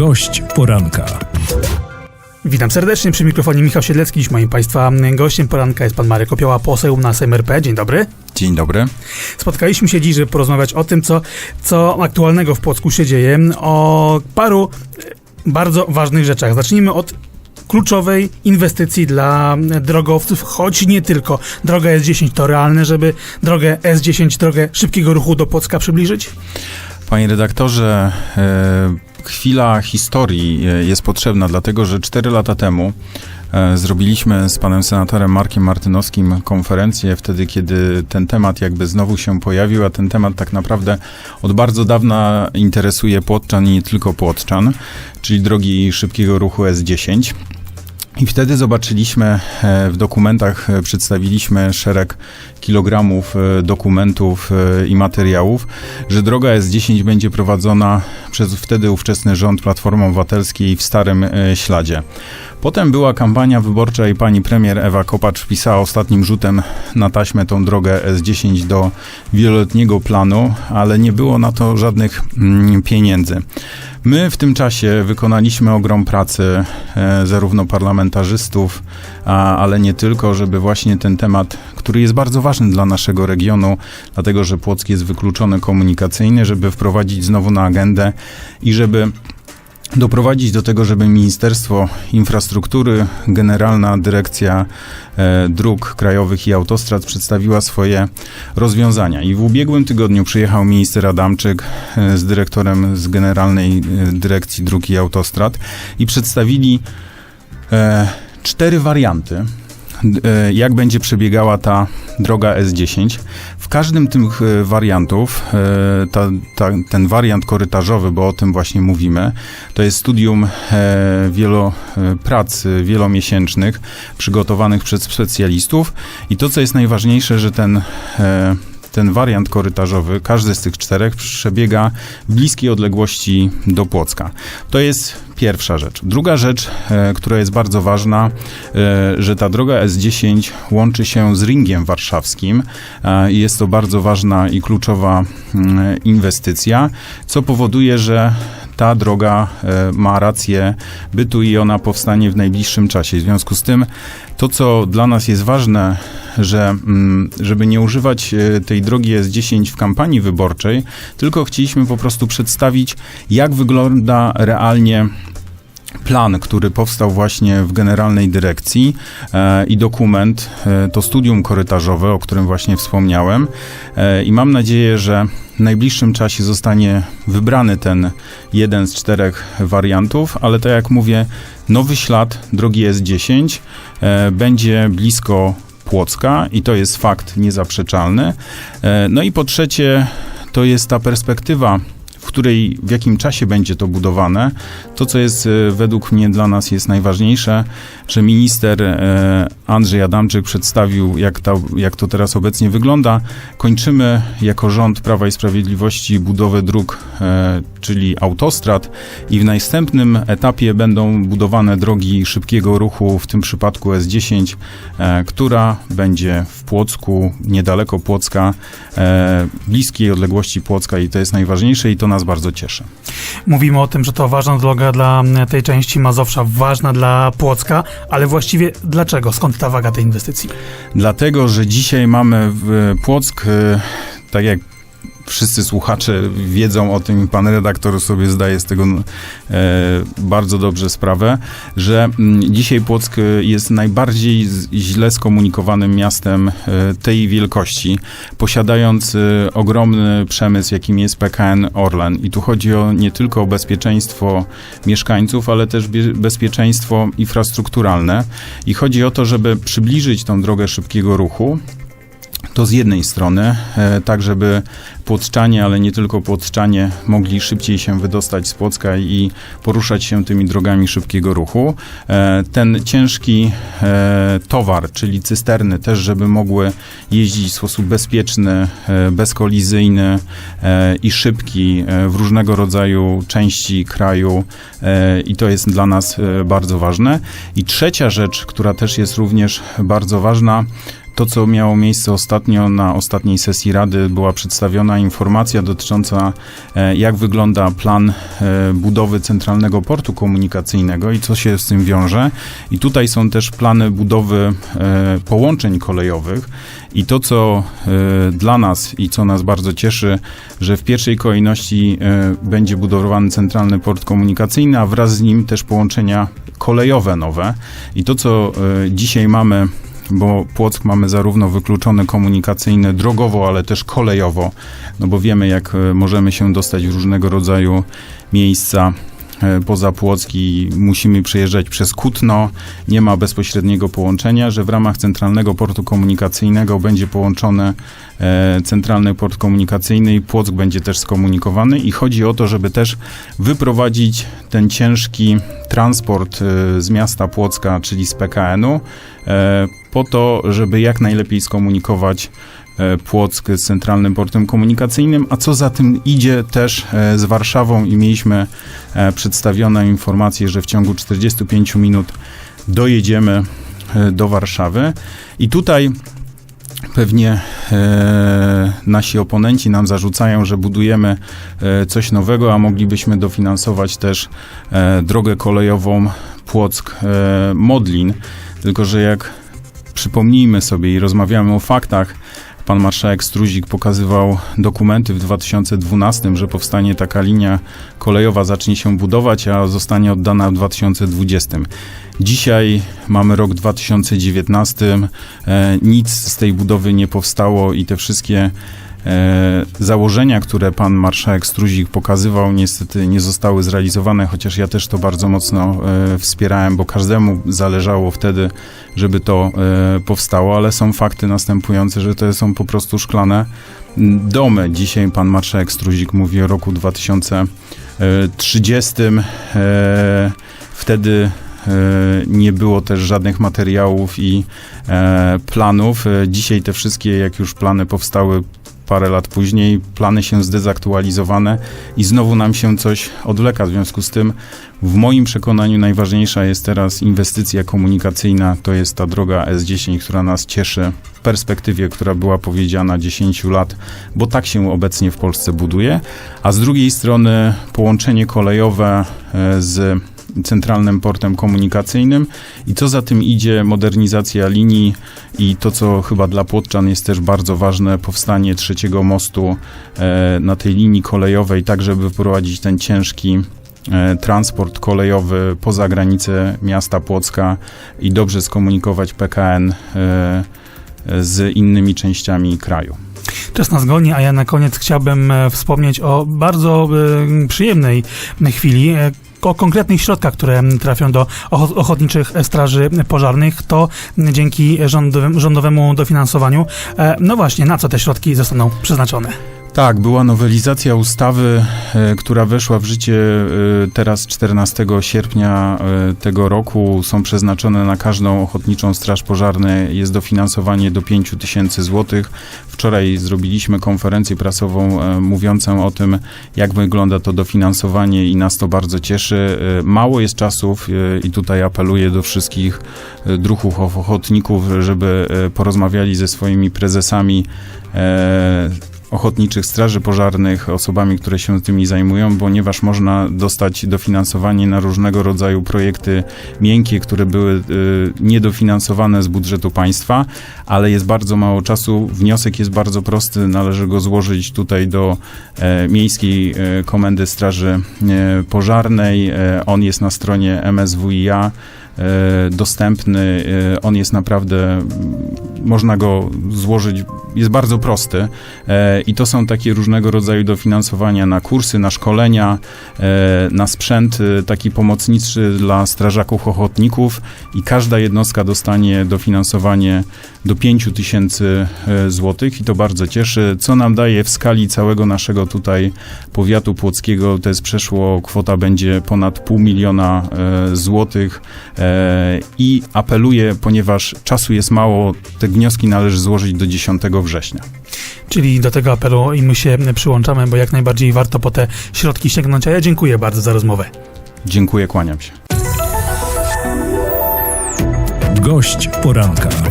Gość poranka. Witam serdecznie przy mikrofonie Michał Siedlecki. Dziś moim Państwa gościem poranka jest Pan Marek Opioła, poseł na SMRP. Dzień dobry. Dzień dobry. Spotkaliśmy się dziś, żeby porozmawiać o tym, co, co aktualnego w Płocku się dzieje, o paru bardzo ważnych rzeczach. Zacznijmy od kluczowej inwestycji dla drogowców, choć nie tylko. Droga S10 to realne, żeby drogę S10, drogę szybkiego ruchu do Płocka przybliżyć? Panie redaktorze, e, chwila historii e, jest potrzebna, dlatego że 4 lata temu e, zrobiliśmy z panem senatorem Markiem Martynowskim konferencję wtedy, kiedy ten temat jakby znowu się pojawił, a ten temat tak naprawdę od bardzo dawna interesuje Płotczan i nie tylko Płotczan, czyli drogi szybkiego ruchu S10. I wtedy zobaczyliśmy e, w dokumentach, e, przedstawiliśmy szereg kilogramów e, dokumentów i materiałów, że droga S10 będzie prowadzona przez wtedy ówczesny rząd Platformy Obywatelskiej w starym śladzie. Potem była kampania wyborcza i pani premier Ewa Kopacz wpisała ostatnim rzutem na taśmę tą drogę S10 do wieloletniego planu, ale nie było na to żadnych mm, pieniędzy. My w tym czasie wykonaliśmy ogrom pracy, e, zarówno parlamentarzystów, ale nie tylko, żeby właśnie ten temat, który jest bardzo ważny dla naszego regionu, dlatego że Płock jest wykluczony komunikacyjnie, żeby wprowadzić znowu na agendę i żeby doprowadzić do tego, żeby Ministerstwo Infrastruktury, Generalna Dyrekcja e, Dróg Krajowych i Autostrad przedstawiła swoje rozwiązania. I w ubiegłym tygodniu przyjechał minister Adamczyk e, z dyrektorem z Generalnej e, Dyrekcji Dróg i Autostrad i przedstawili cztery warianty, jak będzie przebiegała ta droga S10. W każdym tych e, wariantów, e, ta, ta, ten wariant korytarzowy, bo o tym właśnie mówimy, to jest studium e, wielo, e, prac e, wielomiesięcznych przygotowanych przez specjalistów i to, co jest najważniejsze, że ten e, ten wariant korytarzowy, każdy z tych czterech przebiega w bliskiej odległości do Płocka. To jest pierwsza rzecz. Druga rzecz, e, która jest bardzo ważna, e, że ta droga S10 łączy się z ringiem warszawskim i jest to bardzo ważna i kluczowa mm, inwestycja, co powoduje, że ta droga e, ma rację bytu i ona powstanie w najbliższym czasie. W związku z tym, to co dla nas jest ważne, że mm, żeby nie używać e, tej drogi S10 w kampanii wyborczej, tylko chcieliśmy po prostu przedstawić, jak wygląda realnie plan, który powstał właśnie w Generalnej Dyrekcji e, i dokument, e, to studium korytarzowe, o którym właśnie wspomniałem e, i mam nadzieję, że w najbliższym czasie zostanie wybrany ten jeden z czterech wariantów, ale tak jak mówię, nowy ślad drogi S10 e, będzie blisko Płocka i to jest fakt niezaprzeczalny. E, no i po trzecie, to jest ta perspektywa której, w jakim czasie będzie to budowane. To, co jest e, według mnie dla nas jest najważniejsze, że minister e, Andrzej Adamczyk przedstawił, jak, ta, jak to teraz obecnie wygląda. Kończymy jako rząd Prawa i Sprawiedliwości budowę dróg, e, czyli autostrad i w następnym etapie będą budowane drogi szybkiego ruchu, w tym przypadku S10, e, która będzie w Płocku, niedaleko Płocka, e, bliskiej odległości Płocka i to jest najważniejsze i to nas bardzo cieszy. Mówimy o tym, że to ważna droga dla m, tej części Mazowsza, ważna dla Płocka, ale właściwie dlaczego? Skąd ta waga tej inwestycji? Dlatego, że dzisiaj mamy w Płock, e, tak jak wszyscy słuchacze wiedzą o tym pan redaktor sobie zdaje z tego e, bardzo dobrze sprawę, że mm, dzisiaj Płock e, jest najbardziej z, źle skomunikowanym miastem e, tej wielkości, posiadając e, ogromny przemysł, jakim jest PKN Orlen. I tu chodzi o nie tylko o bezpieczeństwo mieszkańców, ale też bie- bezpieczeństwo infrastrukturalne. I chodzi o to, żeby przybliżyć tą drogę szybkiego ruchu, to z jednej strony, e, tak żeby płotczanie, ale nie tylko płotczanie, mogli szybciej się wydostać z Płocka i poruszać się tymi drogami szybkiego ruchu. E, ten ciężki e, towar, czyli cysterny, też żeby mogły jeździć w sposób bezpieczny, bezkolizyjny i szybki w różnego rodzaju części kraju i to jest dla nas bardzo ważne. I trzecia rzecz, która też jest również bardzo ważna, to, co miało miejsce ostatnio na ostatniej sesji Rady, była przedstawiona informacja dotycząca, e, jak wygląda plan e, budowy centralnego portu komunikacyjnego i co się z tym wiąże. I tutaj są też plany budowy e, połączeń kolejowych. I to, co dla nas i co nas bardzo cieszy, że w pierwszej kolejności będzie budowany centralny port komunikacyjny, a wraz z nim też połączenia kolejowe nowe. I to, co dzisiaj mamy, bo Płock mamy zarówno wykluczony komunikacyjny drogowo, ale też kolejowo, no bo wiemy, jak e, możemy się dostać w różnego rodzaju miejsca e, poza Płock i musimy przejeżdżać przez Kutno, nie ma bezpośredniego połączenia, że w ramach centralnego portu komunikacyjnego będzie połączony e, centralny port komunikacyjny i Płock będzie też skomunikowany. I chodzi o to, żeby też wyprowadzić ten ciężki transport e, z miasta Płocka, czyli z PKN-u, e, po to, żeby jak najlepiej skomunikować e, Płock z centralnym portem komunikacyjnym, a co za tym idzie też e, z Warszawą i mieliśmy e, przedstawione informacje, że w ciągu 45 minut dojedziemy do Warszawy. I tutaj pewnie nasi oponenci nam zarzucają, że budujemy coś nowego, a moglibyśmy dofinansować też drogę kolejową Płock-Modlin. Tylko, że jak przypomnijmy sobie i rozmawiamy o faktach, Pan marszałek Struzik pokazywał dokumenty w 2012, że powstanie taka linia kolejowa, zacznie się budować, a zostanie oddana w 2020. Dzisiaj mamy rok 2019, e, nic z tej budowy nie powstało i te wszystkie założenia, które pan marszałek Struzik pokazywał, niestety nie zostały zrealizowane, chociaż ja też to bardzo mocno e, wspierałem, bo każdemu zależało wtedy, żeby to e, powstało, ale są fakty następujące, że to są po prostu szklane domy. Dzisiaj pan marszałek Struzik mówi o roku 2030. E, wtedy e, nie było też żadnych materiałów i e, planów. E, Dzisiaj te wszystkie, jak już plany powstały parę lat później, plany się zdezaktualizowane i znowu nam się coś odwleka. W związku z tym, w moim przekonaniu, najważniejsza jest teraz inwestycja komunikacyjna. To jest ta droga S10, która nas cieszy w perspektywie, która była powiedziana 10 lat, bo tak się obecnie w Polsce buduje. A z drugiej strony połączenie kolejowe e, z centralnym portem komunikacyjnym i co za tym idzie modernizacja linii i to, co chyba dla Płotczan jest też bardzo ważne, powstanie trzeciego mostu e, na tej linii kolejowej, tak żeby wyprowadzić ten ciężki e, transport kolejowy poza granice miasta Płocka i dobrze skomunikować PKN e, z innymi częściami kraju. Czas nas goni, a ja na koniec chciałbym wspomnieć o bardzo przyjemnej chwili. O konkretnych środkach, które trafią do ocho- ochotniczych straży pożarnych, to dzięki rządowym, rządowemu dofinansowaniu. E, No właśnie, na co te środki zostaną przeznaczone? Tak, była nowelizacja ustawy, e, która weszła w życie e, teraz 14 sierpnia e, tego roku. Są przeznaczone na każdą ochotniczą straż pożarną. Jest dofinansowanie do 5 tysięcy złotych. Wczoraj zrobiliśmy konferencję prasową mówiącą o tym, jak wygląda to dofinansowanie i nas to bardzo cieszy. Mało jest czasów i tutaj apeluję do wszystkich druhów ochotników, żeby porozmawiali ze swoimi prezesami ochotniczych straży pożarnych, osobami, które się tymi zajmują, ponieważ można dostać dofinansowanie na różnego rodzaju projekty miękkie, które były y, niedofinansowane z budżetu państwa, ale jest bardzo mało czasu. Wniosek jest bardzo prosty, należy go złożyć tutaj do e, Miejskiej e, Komendy Straży e, Pożarnej. On jest na stronie MSWiA dostępny. E, On jest naprawdę, można go złożyć, jest bardzo prosty. E, I to są takie różnego rodzaju dofinansowania na kursy, na szkolenia, e, na sprzęt e, taki pomocniczy dla strażaków ochotników i każda jednostka dostanie dofinansowanie do 5 tysięcy e, złotych i to bardzo cieszy. Co nam daje w skali całego naszego tutaj powiatu płockiego, to jest przeszło, kwota będzie ponad pół miliona e, złotych e, i apeluję, ponieważ czasu jest mało, te wnioski należy złożyć do 10 września. Czyli do tego apelu i my się przyłączamy, bo jak najbardziej warto po te środki sięgnąć. A ja dziękuję bardzo za rozmowę. Dziękuję, kłaniam się. Gość poranka.